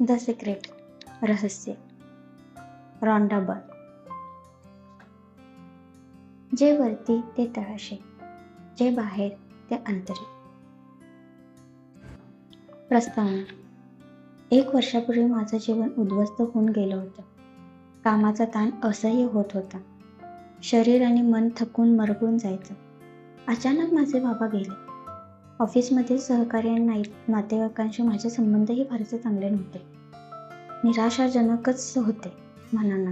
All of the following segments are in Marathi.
द सिक्रेट रहस्य रॉन्डा बर्न जे वरती ते तळाशी जे बाहेर ते अंतरी. प्रस्तावना एक वर्षापूर्वी माझं जीवन उद्ध्वस्त होऊन गेलं होतं. कामाचा ताण असह्य होत होता. शरीर आणि मन थकून मरगळून जायचं. अचानक माझे बाबा गेले. ऑफिसमधील सहकारी आणि नाई- नातेवाईकांशी माझे संबंधही फारसे चांगले नव्हते. निराशाजनकच होते म्हणाना.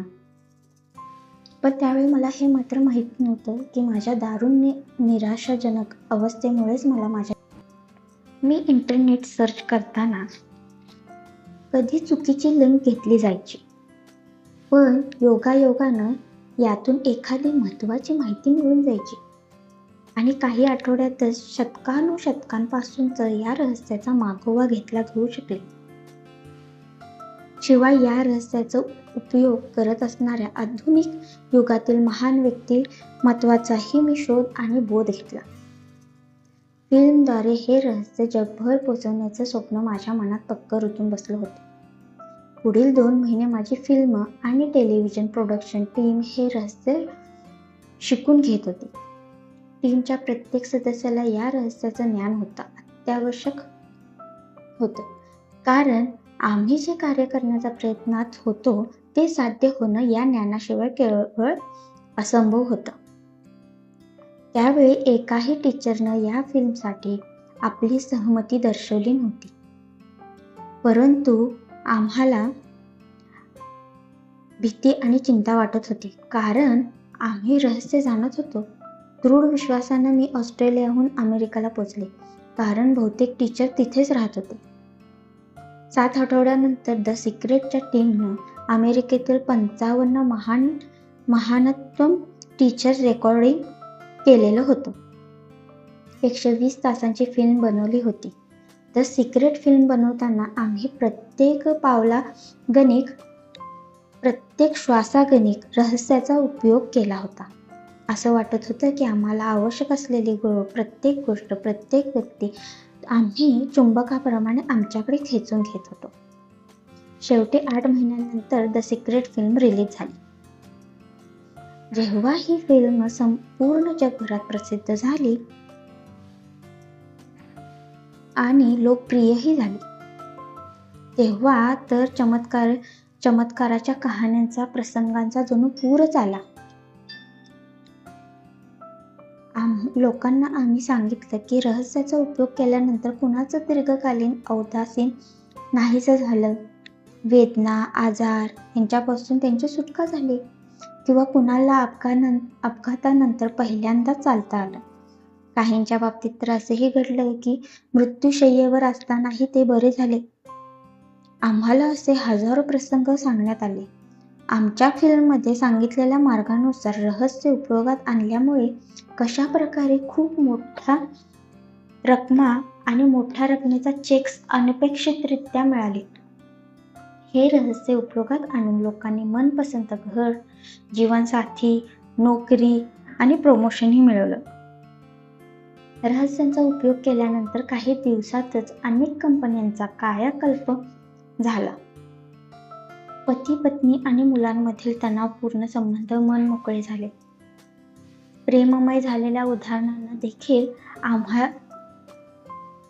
पण त्यावेळी मला हे मात्र माहीत नव्हतं की माझ्या दारुण नि निराशाजनक अवस्थेमुळेच मला माझ्या मी इंटरनेट सर्च करताना कधी चुकीची लिंक घेतली जायची. पण योगायोगानं यातून एखादी महत्त्वाची माहिती मिळून जायची. आणि काही आठवड्यातच शतकानुशतकांपासूनच या रहस्याचा मागोवा घेतला घेऊ शकले. शिवाय या रहस्याचा उपयोग करत असणाऱ्या आधुनिक युगातील महान व्यक्ती महत्वाचाही मी शोध आणि बोध घेतला. फिल्मद्वारे हे रहस्य जगभर पोचवण्याचं स्वप्न माझ्या मनात पक्क रुतून बसलं होतं. पुढील दोन महिने माझी फिल्म आणि टेलिव्हिजन प्रोडक्शन टीम हे रहस्य शिकून घेत होती. टीमच्या प्रत्येक सदस्याला या रहस्याचं ज्ञान होतं अत्यावश्यक होतं. कारण आम्ही जे कार्य करण्याचा प्रयत्नात होतो ते साध्य होणं या ज्ञानाशिवाय केवळ असंभव होतं. त्यावेळी एकाही टीचरनं या फिल्मसाठी आपली सहमती दर्शवली नव्हती. परंतु आम्हाला भीती आणि चिंता वाटत होती. कारण आम्ही रहस्य जाणत होतो. दृढ विश्वासानं मी ऑस्ट्रेलियाहून अमेरिकाला पोचले. कारण बहुतेक टीचर तिथेच राहत होते. सात आठवड्यानंतर द सिक्रेटच्या टीमनं अमेरिकेतील पंचावन्न महान महानत्वम टीचर रेकॉर्डिंग केलेलं होतं. एकशे वीस तासांची फिल्म बनवली होती. द सिक्रेट फिल्म बनवताना आम्ही प्रत्येक पावला गणिक प्रत्येक श्वासागणिक रहस्याचा उपयोग केला होता. असं वाटत होतं की आम्हाला आवश्यक असलेली गो प्रत्येक गोष्ट प्रत्येक व्यक्ती आम्ही चुंबकाप्रमाणे आमच्याकडे खेचून घेत होतो. शेवटी आठ महिन्यानंतर द सिक्रेट फिल्म रिलीज झाली. जेव्हा ही फिल्म संपूर्ण जगभरात प्रसिद्ध झाली आणि लोकप्रियही झाली तेव्हा तर चमत्कार चमत्काराच्या कहाण्यांचा प्रसंगांचा जणू पूरच आला. आम लोकांना आम्ही सांगितलं की रहस्याचा उपयोग केल्यानंतर कुणाचं दीर्घकालीन औदासीन नाहीसं झालं? वेदना आजार यांच्यापासून त्यांची सुटका झाली? किंवा कुणाला अपघातान अपघातानंतर पहिल्यांदाच चालता आलं? काहींच्या बाबतीत तर असंही घडलं की मृत्यूशय्येवर असतानाही ते बरे झाले. आम्हाला असे हजारो प्रसंग सांगण्यात आले. आमच्या फिल्ममध्ये सांगितलेल्या मार्गानुसार रहस्य उपयोगात आणल्यामुळे कशा प्रकारे खूप मोठा रकमा आणि मोठ्या रकमेचा चेक्स अनपेक्षितरित्या मिळाले? हे रहस्य उपयोगात आणून लोकांनी मनपसंत घर जीवनसाथी नोकरी आणि प्रमोशनही मिळवलं. रहस्यांचा उपयोग केल्यानंतर काही दिवसातच अनेक कंपन्यांचा कायाकल्प झाला. पती पत्नी आणि मुलांमधील तणावपूर्ण संबंध मन मोकळे झाले. प्रेममय झालेल्या उदाहरणांना देखील आम्हा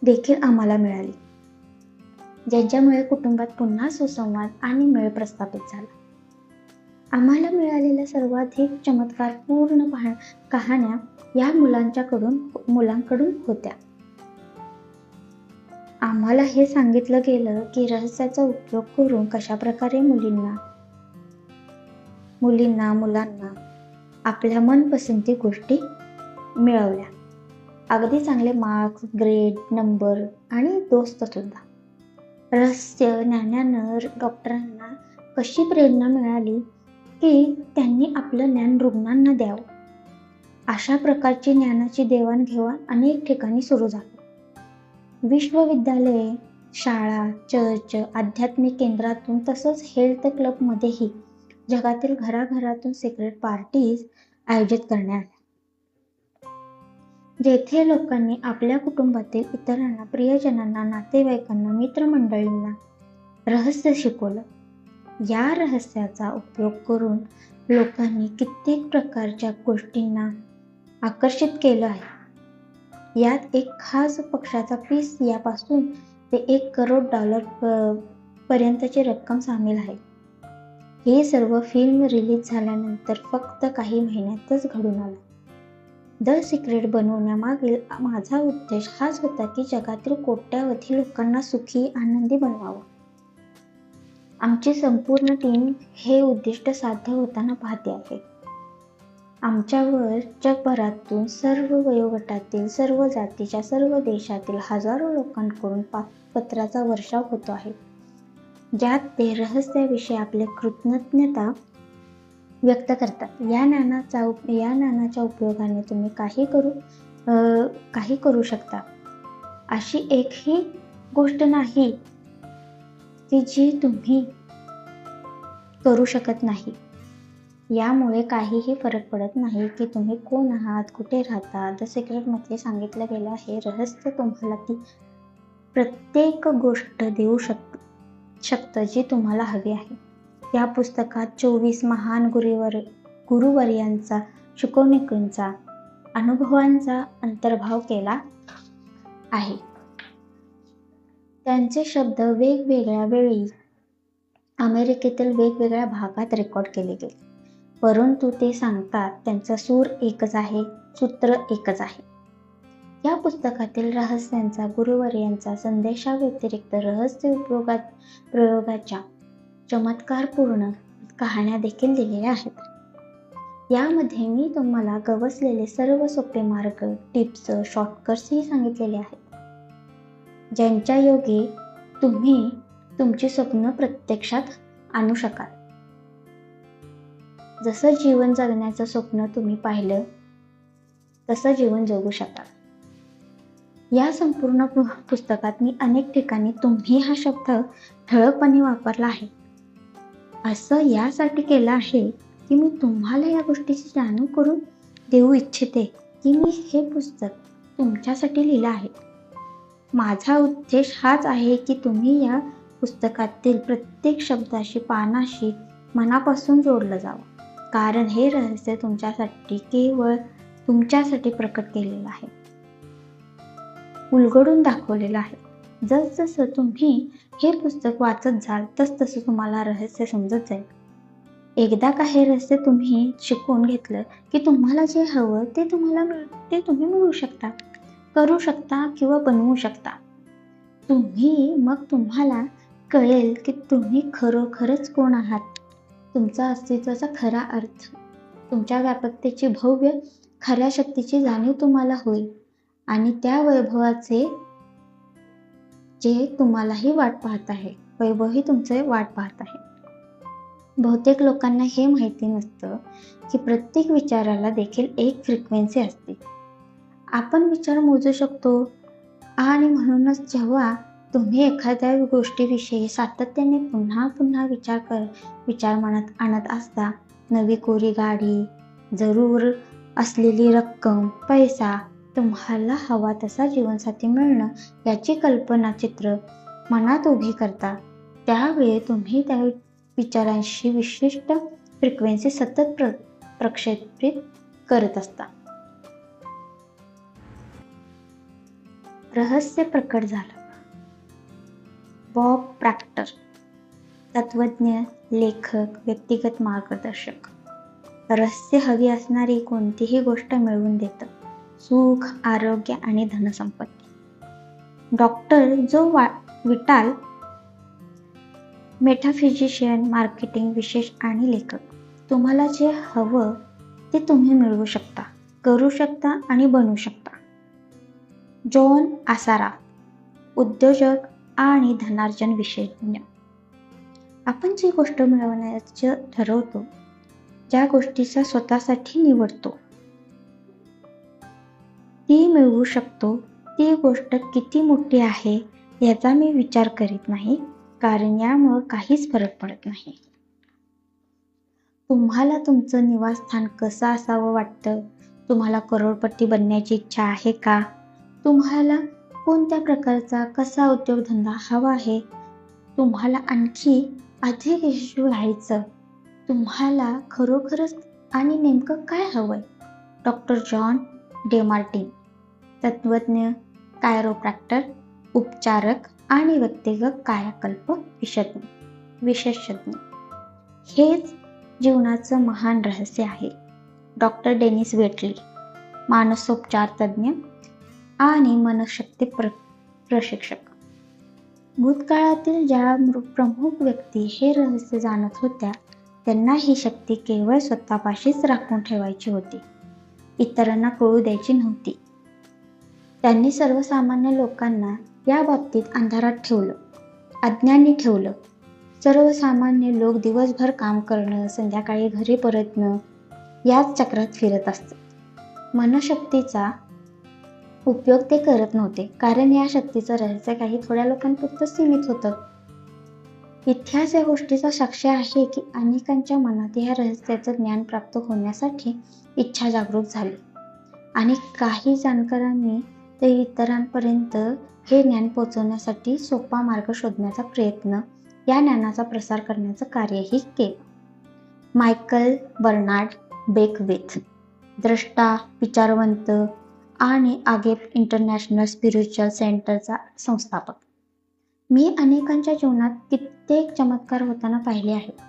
देखील आम्हाला मिळाली. ज्यांच्यामुळे कुटुंबात पुन्हा सुसंवाद आणि मेळ प्रस्थापित झाला. आम्हाला मिळालेल्या सर्वाधिक चमत्कारपूर्ण कहाण्या या मुलांच्याकडून मुलांकडून होत्या. आम्हाला हे सांगितलं गेलं की रहस्याचा उपयोग करून कशा प्रकारे मुलींना मुलींना मुलांना आपल्या मनपसंती गोष्टी मिळवल्या. अगदी चांगले मार्क्स ग्रेड नंबर आणि दोस्त सुद्धा. रहस्य ज्ञानानं डॉक्टरांना कशी प्रेरणा मिळाली की त्यांनी आपलं ज्ञान रुग्णांना द्यावं. अशा प्रकारची ज्ञानाची देवाणघेवाण अनेक ठिकाणी सुरू झाली. विश्वविद्यालये शाळा चर्च आध्यात्मिक केंद्रातून तसंच हेल्थ क्लबमध्येही जगातील घराघरातून सिक्रेट पार्टीज आयोजित करण्यात आल्या. जेथे लोकांनी आपल्या कुटुंबातील इतरांना प्रियजनांना नातेवाईकांना मित्रमंडळींना रहस्य शिकवलं या रहस्याचा उपयोग करून लोकांनी कित्येक प्रकारच्या गोष्टींना आकर्षित केलं आहे. यात एक खास पक्षाचा पीस यापासून ते एक करोड डॉलर पर्यंतची रक्कम सामील आहे. हे सर्व फिल्म रिलीज झाल्यानंतर फक्त काही महिन्यातच घडून आलं. द सिक्रेट बनवण्यामागील माझा उद्देश हाच होता की जगातील कोट्यावधी लोकांना सुखी आनंदी बनवावं. आमची संपूर्ण टीम हे उद्दिष्ट साध्य होताना पाहते आहे. आमच्यावर जगभरातून सर्व वयोगटातील सर्व जातीच्या सर्व देशातील हजारो लोकांकडून पा पत्राचा वर्षाव होतो आहे. ज्यात ते रहस्याविषयी आपले कृतज्ञता व्यक्त करतात. या ज्ञानाचा या ज्ञानाच्या उपयोगाने तुम्ही काही करू काही करू शकता. अशी एकही गोष्ट नाही की जी तुम्ही करू शकत नाही. यामुळे काहीही फरक पडत नाही की तुम्ही कोण आहात कुठे राहता द सिक्रेटमध्ये सांगितलं गेलं आहे रहस्य तुम्हाला ती प्रत्येक गोष्ट देऊ शक शकतं जी तुम्हाला हवी आहे. या पुस्तकात चोवीस महान गुरुवर गुरुवर्यांचा शिकवणुकींचा अनुभवांचा अंतर्भाव केला आहे. त्यांचे शब्द वेगवेगळ्या वेळी अमेरिकेतील वेगवेगळ्या भागात रेकॉर्ड केले गेले. परंतु ते सांगतात त्यांचा सूर एकच आहे सूत्र एकच आहे. या पुस्तकातील रहस्यांचा गुरुवर्यांचा संदेशाव्यतिरिक्त रहस्य उपयोगात प्रयोगाच्या चमत्कारपूर्ण कहाण्या देखील दिलेल्या आहेत. यामध्ये मी तुम्हाला गवसलेले सर्व सोपे मार्ग टिप्स शॉर्टकट्सही सांगितलेले आहेत. ज्यांच्या योगे तुम्ही तुमची स्वप्न प्रत्यक्षात आणू शकाल. जसं जीवन जगण्याचं स्वप्न तुम्ही पाहिलं तसं जीवन जगू शकाल. या संपूर्ण पुस्तकात मी अनेक ठिकाणी तुम्ही हा शब्द ठळकपणे वापरला आहे. असं यासाठी केलं आहे की मी तुम्हाला या गोष्टीची जाणीव करून देऊ इच्छिते की मी हे पुस्तक तुमच्यासाठी लिहिलं आहे. माझा उद्देश हाच आहे की तुम्ही या पुस्तकातील प्रत्येक शब्दाशी पानाशी मनापासून जोडलं जावं. कारण हे रहस्य तुमच्यासाठी केवळ तुमच्यासाठी प्रकट केलेलं आहे. उलगडून दाखवलेलं आहे. जसजसं तुम्ही हे पुस्तक वाचत जाल तस तसं तुम्हाला रहस्य समजत जाईल. एकदा का हे रहस्य तुम्ही शिकवून घेतलं की तुम्हाला जे हवं ते तुम्हाला मिळ ते तुम्ही मिळू शकता करू शकता किंवा बनवू शकता. तुम्ही मग तुम्हाला कळेल की तुम्ही खरोखरच कोण आहात. तुमचा अस्तित्वाचा खरा अर्थ. तुमच्या व्यापकतेची भव्य खऱ्या शक्तीची जाणीव तुम्हाला होईल. आणि त्या वैभवाचे जे तुम्हालाही वाट पाहत आहे वैभवही तुमचे वाट पाहत आहे. बहुतेक लोकांना हे माहिती नसतं की प्रत्येक विचाराला देखील एक फ्रिक्वेन्सी असते. आपण विचार मोजू शकतो. आणि म्हणूनच जेव्हा तुम्ही एखाद्या गोष्टीविषयी सातत्याने पुन्हा पुन्हा विचार कर विचार मनात आणत असता नवी कोरी गाडी जरूर असलेली रक्कम पैसा तुम्हाला हवा तसा जीवनसाथी मिळणं याची कल्पना चित्र मनात उभी करता. त्यावेळी तुम्ही त्या विचारांशी विशिष्ट फ्रिक्वेन्सी सतत प्र प्रक्षेपित करत असता. रहस्य प्रकट झालं. बॉब प्रॅक्टर तत्वज्ञ लेखक व्यक्तिगत मार्गदर्शक. रहस्य हवी असणारी कोणतीही गोष्ट मिळवून देतं. सुख आरोग्य आणि धनसंपत्ती. डॉक्टर जो वा विटाल मेटाफिजिशियन मार्केटिंग विशेष आणि लेखक. तुम्हाला जे हवं ते तुम्ही मिळवू शकता करू शकता आणि बनवू शकता. जॉन आसारा उद्योजक आणि धनार्जन विषयज्ञ आपण जी गोष्ट मिळवण्याचं ठरवतो ज्या गोष्टीचा स्वतःसाठी निवडतो ती मिळवू शकतो. ती गोष्ट किती मोठी आहे याचा मी विचार करीत नाही कारण यामुळं काहीच फरक पडत नाही. तुम्हाला तुमचं निवासस्थान कसं असावं वाटतं? तुम्हाला करोडपती बनण्याची इच्छा आहे का? तुम्हाला कोणत्या प्रकारचा कसा उद्योगधंदा हवा आहे? तुम्हाला आणखी अधिक यशस्वी व्हायचं. तुम्हाला खरोखरच आणि नेमकं काय हवंय? डॉक्टर जॉन डेमार्टिन तत्वज्ञ कायरोप्रॅक्टर उपचारक आणि व्यक्तिगत कायाकल्प विशज्ञ विशेषज्ञ. हेच जीवनाचं महान रहस्य आहे. डॉक्टर डेनिस वेटली मानसोपचार तज्ज्ञ आणि मनशक्ती प्र प्रशिक्षक. भूतकाळातील ज्या प्रमुख व्यक्ती हे रहस्य जाणत होत्या त्यांना ही शक्ती केवळ स्वतःपाशीच राखून ठेवायची होती. इतरांना कळू द्यायची नव्हती. त्यांनी सर्वसामान्य लोकांना या बाबतीत अंधारात ठेवलं अज्ञानी ठेवलं. सर्वसामान्य लोक दिवसभर काम करणं संध्याकाळी घरी परतणं याच चक्रात फिरत असतात मनशक्तीचा उपयोग ते करत नव्हते कारण या शक्तीचं रहस्य काही थोड्या लोकांपुरतं सीमित होतं. इतिहास या गोष्टीचा साक्ष आहे की अनेकांच्या मनात या रहस्याचं ज्ञान प्राप्त होण्यासाठी इच्छा जागरूक झाली. आणि काही जाणकारांनी ते इतरांपर्यंत हे ज्ञान पोचवण्यासाठी सोपा मार्ग शोधण्याचा प्रयत्न या ज्ञानाचा प्रसार करण्याचं कार्यही केलं. मायकल बर्नार्ड बेकविथ द्रष्टा विचारवंत आणि आगेप इंटरनॅशनल स्पिरिच्युअल सेंटरचा संस्थापक. मी अनेकांच्या जीवनात कित्येक चमत्कार होताना पाहिले आहेत.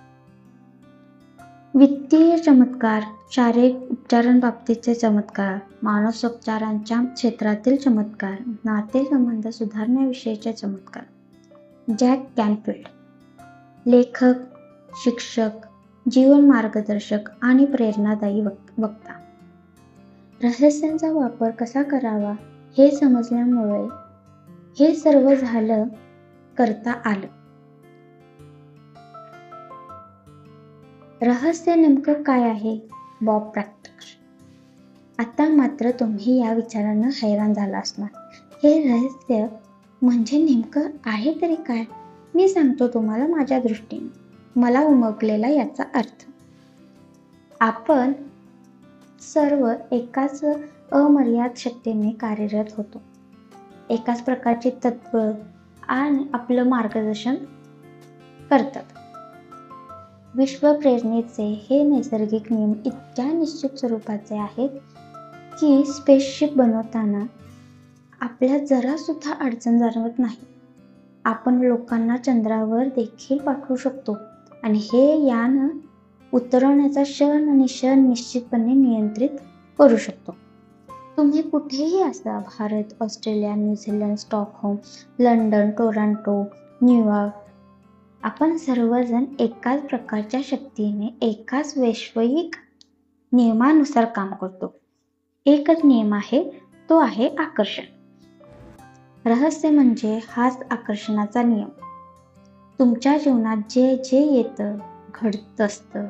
वित्तीय चमत्कार शारीरिक उपचारांबाबतीचे चमत्कार मानसोपचारांच्या क्षेत्रातील चमत्कार नातेसंबंध सुधारण्याविषयीचे चमत्कार. जॅक कॅनफिल्ड लेखक शिक्षक जीवन मार्गदर्शक आणि प्रेरणादायी वक्ता. रहस्यांचा वापर कसा करावा हे समजल्यामुळे हे सर्व झालं करता आलं. रहस्य नेमकं काय आहे? Bob Proctor. आता मात्र तुम्ही या विचारानं हैराण झाला असणार. हे रहस्य म्हणजे नेमकं आहे तरी काय? मी सांगतो तुम्हाला माझ्या दृष्टीने. मला उमगलेला याचा अर्थ. आपण सर्व एकाच अमर्याद शक्तीने कार्यरत होतो. एकाच प्रकारचे तत्व आणि आपलं मार्गदर्शन करतात. विश्वप्रेरणेचे हे नैसर्गिक नियम इतक्या निश्चित स्वरूपाचे आहेत की स्पेसशिप बनवताना आपल्या जरासुद्धा अडचण जाणवत नाही. आपण लोकांना चंद्रावर देखील पाठवू शकतो आणि हे यान उतरवण्याचा क्षण आणि क्षण निश्चितपणे नियंत्रित करू शकतो. तुम्ही कुठेही असा Bharat Australia New Zealand Stockholm London Toronto New York आपण सर्वजण एकाच प्रकारच्या शक्तीने एकाच वैश्विक नियमानुसार काम करतो. एकच नियम आहे तो आहे आकर्षण. रहस्य म्हणजे हाच आकर्षणाचा नियम. तुमच्या जीवनात जे जे येतं घडत असतं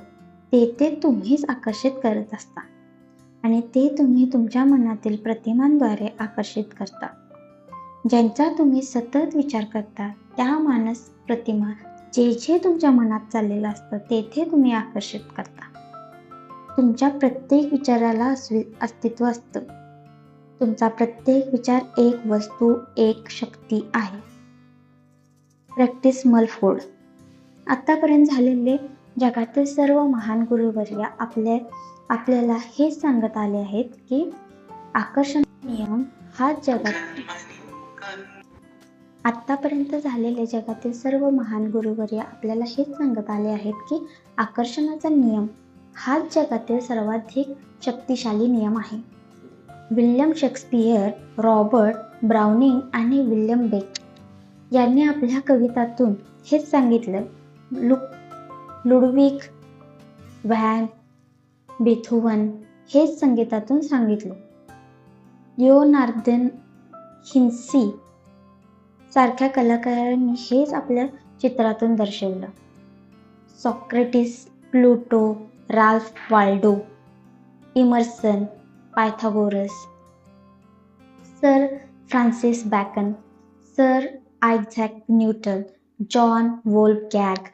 ते ते तुम्हीच आकर्षित करत असता आणि ते तुम्ही तुमच्या मनातील प्रतिमांद्वारे आकर्षित करता ज्यांचा तुम्ही सतत विचार करता त्या मानस प्रतिमा जे जे तुमच्या मनात चाललेलं असतं तेथे तुम्ही आकर्षित करता. तुमच्या प्रत्येक विचाराला अस्तित्व असतं. तुमचा प्रत्येक विचार एक वस्तू एक शक्ती आहे. प्रॅक्टिस मलफोड आतापर्यंत झालेले जगातील सर्व महान गुरुवर्य आपल्या आपल्याला हेच सांगत आले आहेत की आकर्षण नियम हा जगात आत्तापर्यंत झालेले जगातील सर्व महान गुरुवर्य आपल्याला हेच सांगत आले आहेत की आकर्षणाचा नियम हाच जगातील सर्वाधिक शक्तिशाली नियम आहे. विल्यम शेक्सपियर रॉबर्ट ब्राउनिंग आणि विल्यम बेक यांनी आपल्या कवितातून हेच सांगितलं लुक लुडविक व्हॅन बेथोवन हेच संगीतातून सांगितलं. लिओनार्दन हिन्सी सारख्या कलाकारांनी हेच आपल्या चित्रातून दर्शवलं. Socrates Plato Ralph Waldo Emerson Pythagoras sir Francis Bacon sir Isaac Newton Johann Wolfgang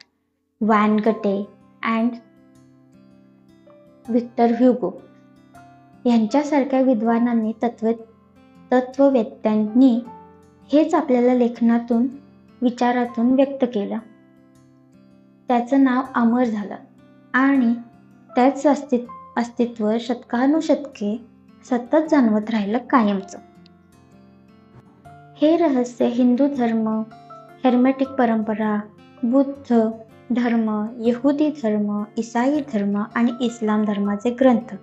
von Goethe and Victor Hugo यांच्यासारख्या विद्वानांनी तत्व तत्ववेत्यांनी हेच आपल्याला लेखनातून विचारातून व्यक्त केलं. त्याचं नाव अमर झालं आणि त्याच अस्तित्व अस्तित्व शतकानुशतके सतत जाणवत राहिलं कायमचं. हे रहस्य हिंदू धर्म हेर्मेटिक परंपरा बुद्ध धर्म यहुदी धर्म इसाई धर्म आणि इस्लाम धर्माचे ग्रंथ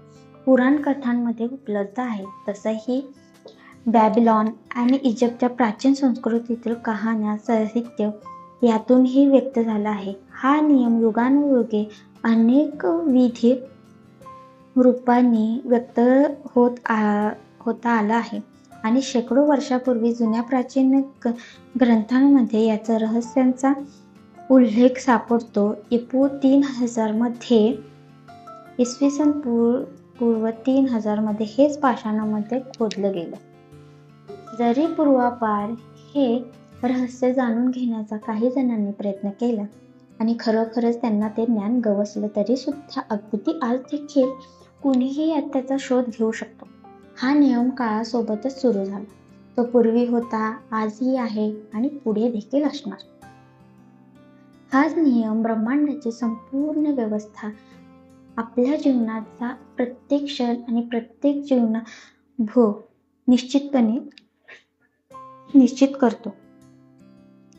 पुराण कथांमध्ये उपलब्ध आहेत. तसंही बॅबिलॉन आणि इजिप्तच्या प्राचीन संस्कृतीतील कहाण्या साहित्य यातूनही व्यक्त झाला आहे. हा नियम युगानुयुगे अनेक विधी रूपांनी व्यक्त होत आ होता आला आहे आणि शेकडो वर्षापूर्वी जुन्या प्राचीन ग्रंथांमध्ये याचा रहस्यांचा उल्लेख सापडतो. इपू तीन हजारमध्ये इसवी सन पूर पूर्व तीन हजारमध्ये हेच पाषाणामध्ये खोदलं गेलं. जरी पूर्वापार हे रहस्य जाणून घेण्याचा काही जणांनी प्रयत्न केला आणि खरोखरच त्यांना ते ज्ञान गवसलं तरी सुद्धा अगदी आज देखील कुणीही यात त्याचा शोध घेऊ शकतो. हा नियम काळासोबतच सुरू झाला. तो पूर्वी होता आजही आहे आणि पुढे देखील असणार. हाच नियम ब्रह्मांडाची संपूर्ण व्यवस्था आपल्या जीवनाचा प्रत्येक क्षण आणि प्रत्येक जीवना भोग निश्चितपणे निश्चित करतो.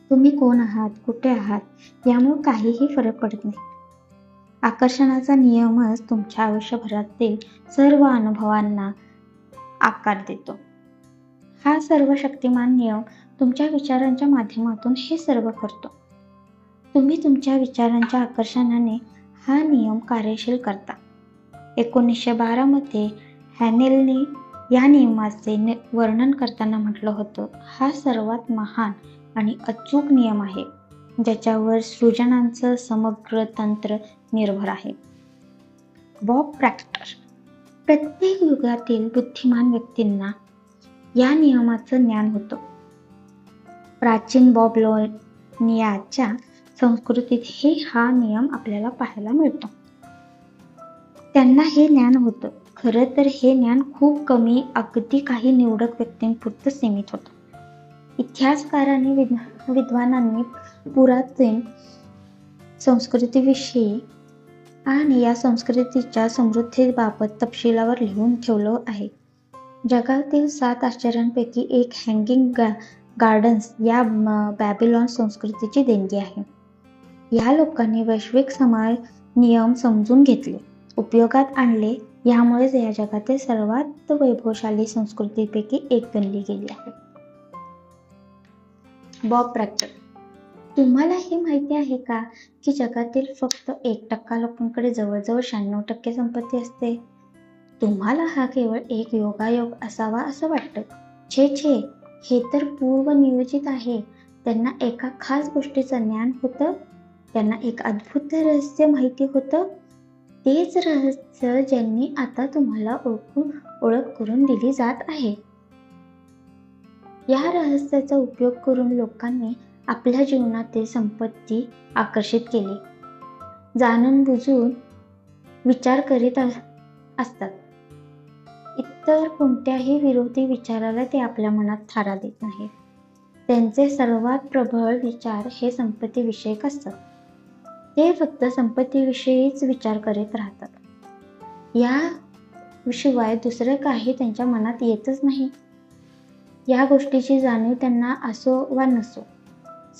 तुम्ही कोण आहात कुठे आहात यामुळे काहीही फरक पडत नाही. आकर्षणाचा नियमच तुमच्या आयुष्यभरातील सर्व अनुभवांना आकार देतो. हा सर्व शक्तिमान नियम तुमच्या विचारांच्या माध्यमातून हे सर्व करतो. तुम्ही तुमच्या विचारांच्या आकर्षणाने हा नियम कार्यशील करता. एकोणीसशे बारामध्ये हॅनेलने या नियमाचे वर्णन करताना म्हटलं होतं हा सर्वात महान आणि अचूक नियम आहे ज्याच्यावर सृजनांचं समग्र तंत्र निर्भर आहे. बॉब प्रॅक्टर प्रत्येक युगातील बुद्धिमान व्यक्तींना या नियमाचं ज्ञान होतं. प्राचीन बॉबलोनियाच्या संस्कृतीतही हा नियम आपल्याला पाहायला मिळतो. त्यांना हे ज्ञान होतं. खरं तर हे ज्ञान खूप कमी अगदी काही निवडक व्यक्तींपुरतं सीमित होतं. इतिहासकारांनी विद विद्वानांनी पुरातन संस्कृतीविषयी आणि या संस्कृतीच्या समृद्धीबाबत तपशिलावर लिहून ठेवलं आहे. जगातील सात आश्चर्यांपैकी एक हँगिंग गा गार्डन्स या बॅबिलॉन संस्कृतीची देणगी आहे. या लोकांनी वैश्विक समाज नियम समजून घेतले उपयोगात आणले यामुळेच या जगातील सर्वात वैभवशाली संस्कृतीपैकी एक बनली गेली आहे. बॉब प्रॅक्टर तुम्हाला हे माहिती आहे का की जगातील फक्त एक टक्का लोकांकडे जवळजवळ शहाण्णव टक्के संपत्ती असते? तुम्हाला हा केवळ एक योगायोग असावा असं वाटतं? छे छे हे तर पूर्व नियोजित आहे. त्यांना एका खास गोष्टीचं ज्ञान होतं त्यांना एक अद्भुत रहस्य माहिती होतं. तेच रहस्य ज्यांनी आता तुम्हाला ओळखून ओळख करून दिली जात आहे. या रहस्याचा उपयोग करून लोकांनी आपल्या जीवनातील संपत्ती आकर्षित केली. जाणून बुजून विचार करीत असतात. इतर कोणत्याही विरोधी विचाराला ते आपल्या मनात थारा देत नाही त्यांचे सर्वात प्रबळ विचार हे संपत्तीविषयक असतात. ते फक्त संपत्तीविषयीच विचार करीत राहतात. याशिवाय दुसरं काही त्यांच्या मनात येतच नाही. या गोष्टीची जाणीव त्यांना असो वा नसो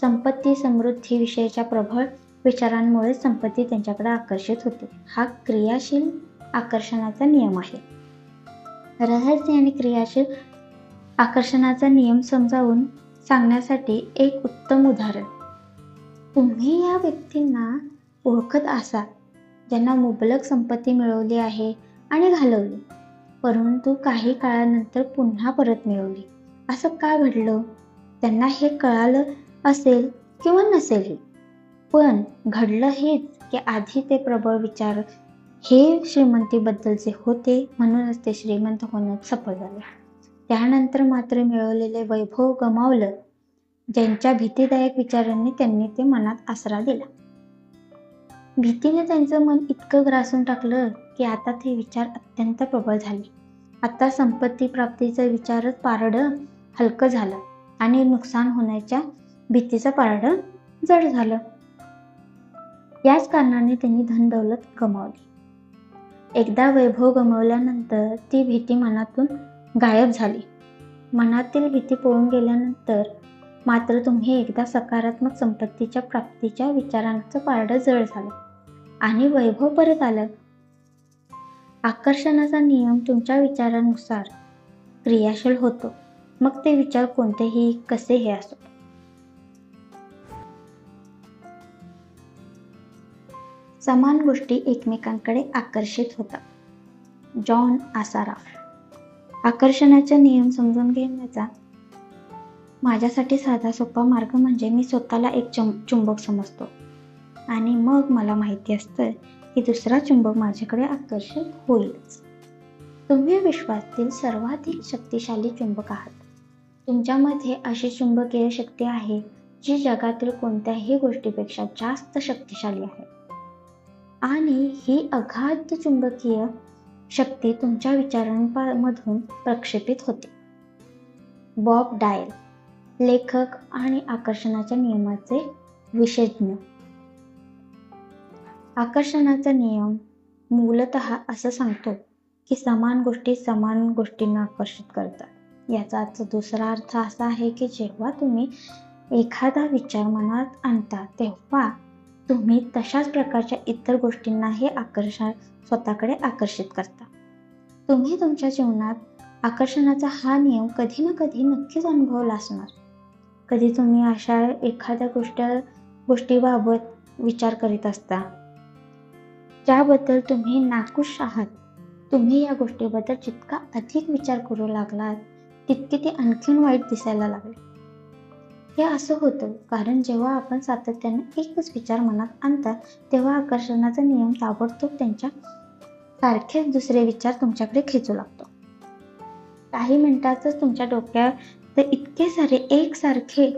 संपत्ती समृद्धीविषयीच्या प्रबळ विचारांमुळे संपत्ती त्यांच्याकडे आकर्षित होते. हा क्रियाशील आकर्षणाचा नियम आहे. रहस्य आणि क्रियाशील आकर्षणाचा नियम समजावून सांगण्यासाठी एक उत्तम उदाहरण. तुम्ही या व्यक्तींना ओळखत असाल ज्यांना मुबलक संपत्ती मिळवली आहे आणि घालवली परंतु काही काळानंतर पुन्हा परत मिळवली. असं का घडलं? त्यांना हे कळालं असेल किंवा नसेलही. पण घडलं हेच की आधी ते प्रबळ विचार हे श्रीमंतीबद्दलचे होते म्हणूनच ते श्रीमंत होण्यात सफल झाले. त्यानंतर मात्र मिळवलेले वैभव गमावलं ज्यांच्या भीतीदायक विचारांनी त्यांनी ते मनात आसरा दिला. भीतीने त्यांचं मन इतकं ग्रासून टाकलं की आता ते विचार अत्यंत प्रबळ झाले. आता संपत्ती प्राप्तीचा विचारच पारड हलकं झालं आणि नुकसान होण्याच्या भीतीचं पारडं जड झालं. याच कारणाने त्यांनी धनदौलत गमावली. एकदा वैभव गमावल्यानंतर ती भीती मनातून गायब झाली. मनातील भीती पळून गेल्यानंतर मात्र तुम्ही एकदा सकारात्मक संपत्तीच्या प्राप्तीच्या विचारांचं पारडं जड झालं. आणि वैभव परत आलं. आकर्षणाचा नियम तुमच्या विचारानुसार क्रियाशील होतो. मग ते विचार कोणतेही कसे हे असो. समान गोष्टी एकमेकांकडे आकर्षित होतात. जॉन आसाराफ आकर्षणाचा नियम समजून घेण्याचा माझ्यासाठी साधा सोपा मार्ग म्हणजे मी स्वतःला एक चुं चुंबक समजतो. आणि मग मला माहिती असतं की दुसरा चुंबक माझ्याकडे आकर्षित होईलच. तुम्ही विश्वातील सर्वाधिक शक्तिशाली चुंबक आहात. तुमच्यामध्ये अशी चुंबकीय शक्ती आहे जी जगातील कोणत्याही गोष्टीपेक्षा जास्त शक्तिशाली आहे. आणि ही अगाध चुंबकीय शक्ती तुमच्या विचारांमधून प्रक्षेपित होते. बॉब डायल लेखक आणि आकर्षणाच्या नियमाचे विशेषज्ञ. आकर्षणाचा नियम मूलत असं सांगतो की समान गोष्टी समान गोष्टींना आकर्षित करतात. याचा अर्थ दुसरा अर्थ असा आहे की जेव्हा तुम्ही एखादा विचार मनात आणता तेव्हा तुम्ही तशाच प्रकारच्या इतर गोष्टींनाही आकर्षण स्वतःकडे आकर्षित करता. तुम्ही तुमच्या जीवनात आकर्षणाचा हा नियम कधी ना कधी नक्कीच अनुभवला असणार. कधी तुम्ही अशा एखाद्या गोष्ट गोष्टीबाबत विचार करीत असता? ज्याबद्दल तुम्ही नाखुश आहात तुम्ही या गोष्टीबद्दल जितका अधिक विचार करू लागलात तितके ते आणखीन वाईट दिसायला लागले. हे असं होतं कारण जेव्हा आपण सातत्याने एकच विचार मनात आणतात तेव्हा आकर्षणाचा नियम ताबडतोब त्यांच्या सारखेच दुसरे विचार तुमच्याकडे खेचू लागतो. काही मिनिटातच तुमच्या तर इतके सारे एकसारखे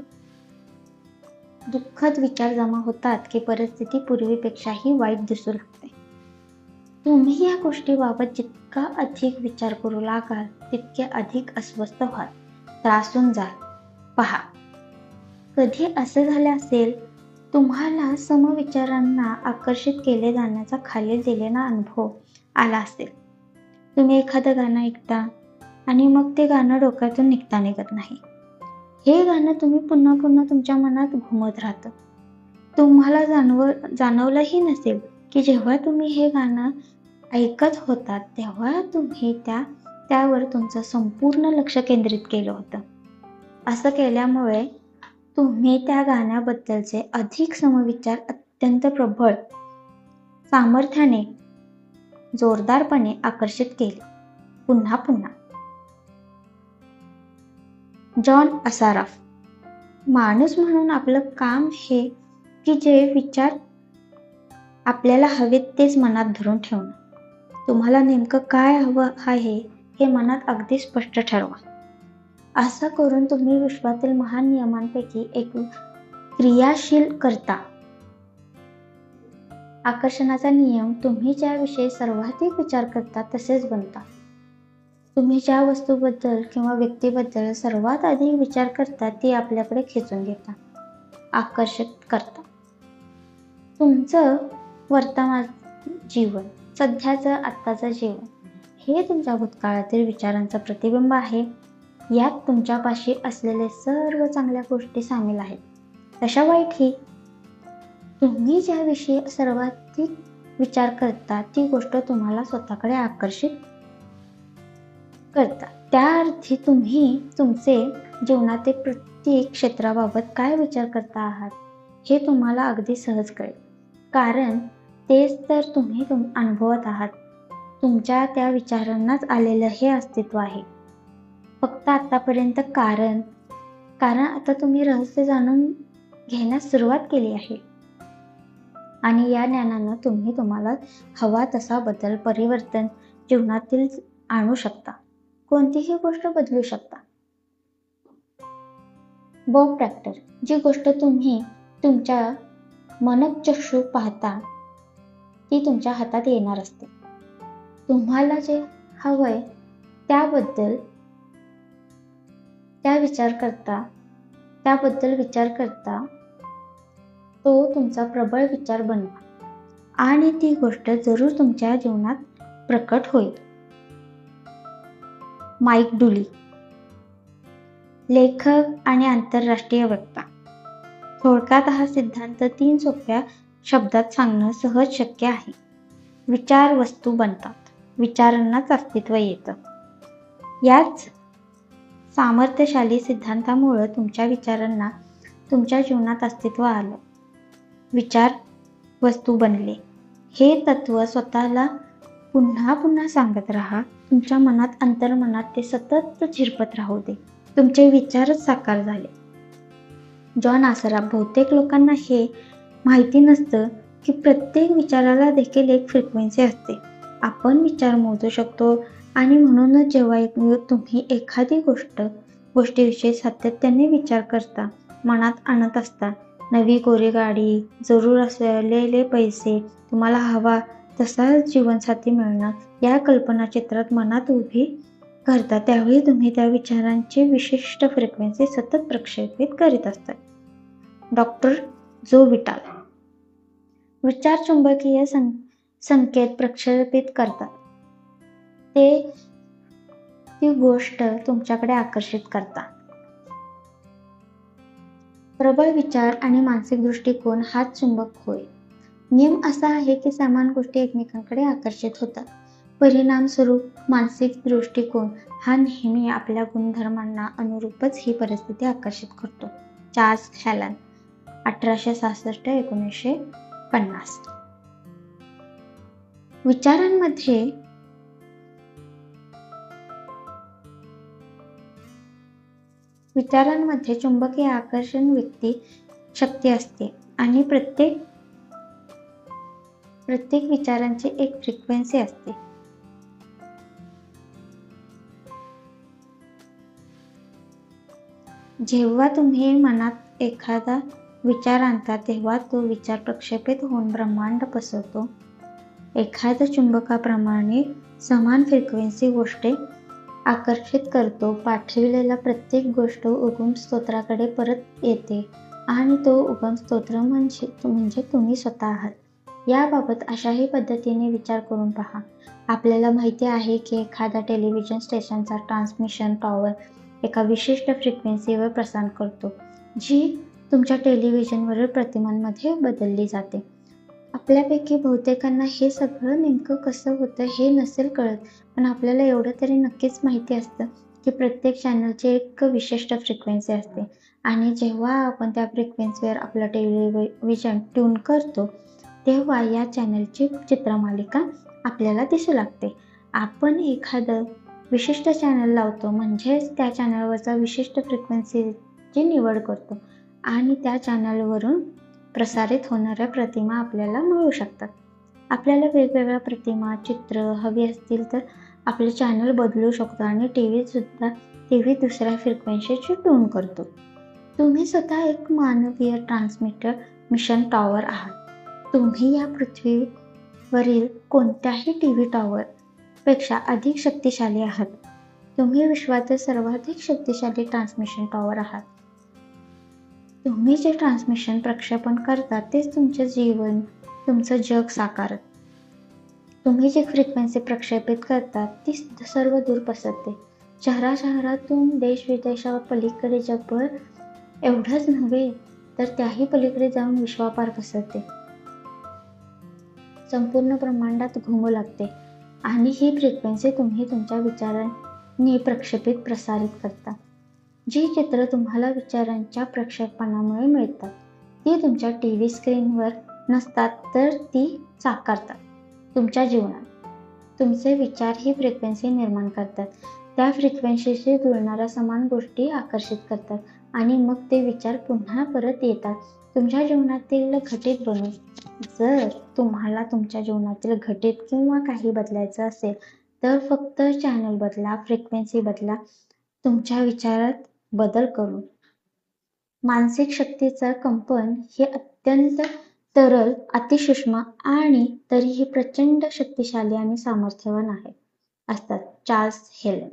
दुःखद विचार जमा होतात की परिस्थिती पूर्वीपेक्षाही वाईट दिसू लागते. तुम्ही या गोष्टीबाबत जितका अधिक विचार करू लागाल तितके अधिक अस्वस्थ व्हाल. त्रासून जाल. पहा. कधी असे झाले असेल तुम्हाला समविचारांना आकर्षित केले जाण्याचा खाली दिलेला अनुभव आला असेल. तुम्ही एखादं गाणं ऐकता आणि मग ते गाणं डोक्यातून निघता निघत नाही. हे गाणं तुम्ही पुन्हा पुन्हा तुमच्या मनात घुमत राहतं. तुम्हाला जाणव जाणवलंही नसेल की जेव्हा तुम्ही हे गाणं ऐकत होतात तेव्हा तुम्ही त्या त्यावर तुमचं संपूर्ण लक्ष केंद्रित केलं होतं. असं केल्यामुळे तुम्ही त्या गाण्याबद्दलचे अधिक समविचार अत्यंत प्रबळ सामर्थ्याने जोरदारपणे आकर्षित केले. पुन्हा पुन्हा. John Assaraf. माणूस म्हणून आपलं काम हे की जे विचार आपल्याला हवेत तेच मनात धरून ठेवणं. तुम्हाला नेमकं काय हवं आहे हे मनात अगदी स्पष्ट ठरवा. असं करून तुम्ही विश्वातील महान नियमांपैकी एक क्रियाशील करता. आकर्षणाचा नियम तुम्ही ज्याविषयी सर्वाधिक विचार करता तसेच बनता. तुम्ही ज्या वस्तूबद्दल किंवा व्यक्तीबद्दल सर्वात अधिक विचार करता ती आपल्याकडे खेचून घेता आकर्षित करता. तुमचं वर्तमान जीवन सध्याचं आत्ताचं जीवन हे तुमच्या भूतकाळातील विचारांचं प्रतिबिंब आहे. यात तुमच्यापाशी असलेले सर्व चांगल्या गोष्टी सामील आहेत. तशा वाईटही तुम्ही ज्याविषयी सर्वाधिक विचार करता ती गोष्ट तुम्हाला स्वतःकडे आकर्षित करता त्या अर्थी तुम्ही तुमचे जीवनातील प्रत्येक क्षेत्राबाबत काय विचार करता आहात हे तुम्हाला अगदी सहज कळेल. कारण तेच तर तुम्ही तुम अनुभवत आहात. तुमच्या त्या विचारांनाच आलेलं हे अस्तित्व आहे. फक्त आत्तापर्यंत कारण कारण आता तुम्ही रहस्य जाणून घेण्यास सुरुवात केली आहे. आणि या ज्ञानानं तुम्ही तुम्हाला हवा तसा बदल परिवर्तन जीवनातील आणू शकता. कोणतीही गोष्ट बदलू शकता. बॉब ट्रॅक्टर जी गोष्ट तुम्ही तुमच्या मनचक्षू पाहता ती तुमच्या हातात येणार असते. तुम्हाला जे हवंय त्याबद्दल त्या विचार करता त्याबद्दल विचार करता तो तुमचा प्रबळ विचार बनवा. आणि ती गोष्ट जरूर तुमच्या जीवनात प्रकट होईल. Mike Dooley. लेखक आणि आंतरराष्ट्रीय वक्ता. थोडक्यात हा सिद्धांत तीन सोप्या शब्दात सांगणं सहज शक्य आहे. विचार वस्तू बनतात. विचारांनाच अस्तित्व येतं. याच सामर्थ्यशाली सिद्धांतामुळं तुमच्या विचारांना तुमच्या जीवनात अस्तित्व आलं. विचार वस्तू बनले. हे तत्व स्वतःला पुन्हा पुन्हा सांगत राहा. तुमच्या मनात अंतर्मनात ते सतत झिरपत राहू दे. तुमचे विचारच साकार झाले. जॉन आसरा बहुतेक लोकांना हे माहिती नसतं की प्रत्येक विचाराला देखील एक फ्रिक्वेन्सी असते. आपण विचार मोजू शकतो आणि म्हणूनच जेव्हा तुम्ही एखादी गोष्ट गोष्टीविषयी सातत्याने विचार करता मनात आणत असता नवी कोरी गाडी जरूर असलेले पैसे तुम्हाला हवा तसा जीवनसाथी मिळणार. या कल्पना चित्रात मनात उभी करता त्यावेळी तुम्ही त्या विचारांची विशिष्ट फ्रिक्वेन्सी सतत प्रक्षेपित करीत असतात डॉक्टर जो विटाल. विचार चुंबकीय सं संकेत प्रक्षेपित करतात ते ती गोष्ट तुमच्याकडे आकर्षित करतात प्रबळ विचार आणि मानसिक दृष्टिकोन हाच चुंबक होय. नियम असा आहे की समान गोष्टी एकमेकांकडे आकर्षित होतात. परिणामस्वरूप मानसिक दृष्टिकोन हा नेहमी आपल्या गुणधर्मांना अनुरूपच ही परिस्थिती आकर्षित करतो. चार्ल्स हॅलन अठराशे सहासष्ट एकोणीसशे पन्नास. विचारांमध्ये विचारांमध्ये चुंबकीय आकर्षण व्यक्ती शक्ती असते आणि प्रत्येक प्रत्येक विचारांची एक फ्रिक्वेन्सी असते. जेव्हा तुम्ही मनात एखादा विचार आणता तेव्हा तो विचार प्रक्षेपित होऊन ब्रह्मांड पसरतो. एखाद्या चुंबकाप्रमाणे समान फ्रिक्वेन्सी गोष्टी आकर्षित करतो. पाठविलेला प्रत्येक गोष्ट उगम स्तोत्राकडे परत येते आणि तो उगम स्तोत्र म्हणजे म्हणजे तुम्ही स्वतः आहात. याबाबत अशाही पद्धतीने विचार करून पहा. आपल्याला माहिती आहे की एखादा टेलिव्हिजन स्टेशनचा ट्रान्समिशन टॉवर एका विशिष्ट फ्रिक्वेन्सीवर प्रसारण करतो जी तुमच्या टेलिव्हिजनवरील प्रतिमांमध्ये बदलली जाते. आपल्यापैकी बहुतेकांना हे सगळं नेमकं कसं होतं हे नसेल कळत पण आपल्याला एवढं तरी नक्कीच माहिती असतं की प्रत्येक चॅनलची एक विशिष्ट फ्रिक्वेन्सी असते. आणि जेव्हा आपण त्या फ्रिक्वेन्सीवर आपलं टेलिव्हिजन ट्यून करतो तेव्हा या चॅनलची चित्रमालिका आपल्याला दिसू लागते. आपण एखादं विशिष्ट चॅनल लावतो म्हणजेच त्या चॅनलवरचा विशिष्ट फ्रिक्वेन्सीची निवड करतो आणि त्या चॅनलवरून प्रसारित होणाऱ्या प्रतिमा आपल्याला मिळू शकतात. आपल्याला वेगवेगळ्या प्रतिमा चित्र हवी असतील तर आपले चॅनल बदलू शकतो आणि टी व्हीसुद्धा टी व्ही दुसऱ्या फ्रिक्वेन्सीची ट्यून करतो. तुम्ही स्वतः एक मानवीय ट्रान्समीटर मिशन टॉवर आहात. तुम्ही या पृथ्वीवरील कोणत्याही टी व्ही टॉवर पेक्षा अधिक शक्तिशाली आहात. तुम्ही विश्वातील सर्वाधिक शक्तिशाली ट्रान्समिशन टॉवर आहात. तुम्ही जे ट्रान्समिशन प्रक्षेपण करता तेच तुमचे जीवन तुमचं जग साकारत. तुम्ही जी फ्रिक्वेन्सी प्रक्षेपित करता ती सर्व दूर पसरते. शहरा शहरातून देश विदेशावर पलीकडे जगभर एवढंच नव्हे तर त्याही पलीकडे जाऊन विश्वापार पसरते. संपूर्ण ब्रह्मांडात घुमू लागते. आणि ही फ्रिक्वेन्सी तुम्ही तुमच्या विचारांनी प्रक्षेपित प्रसारित करता. जी चित्र तुम्हाला विचारांच्या प्रक्षेपणामुळे मिळतात ती तुमच्या टी व्ही स्क्रीनवर नसतात तर ती साकारतात तुमच्या जीवनात. तुमचे विचार ही फ्रिक्वेन्सी निर्माण करतात. त्या फ्रिक्वेन्सीशी जुळणाऱ्या समान गोष्टी आकर्षित करतात आणि मग ते विचार पुन्हा परत येतात. तुमच्या जीवनातील घटित बनून जर तुम्हाला तुमच्या जीवनातील घटित किंवा काही बदलायचं असेल तर फक्त चॅनल बदला फ्रिक्वेन्सी बदला तुमच्या विचारात बदल करून. मानसिक शक्तीचं कंपन हे अत्यंत तरल अतिसूक्ष्म आणि तरीही प्रचंड शक्तिशाली आणि सामर्थ्यवान आहे असतात चार्ल्स हेलन.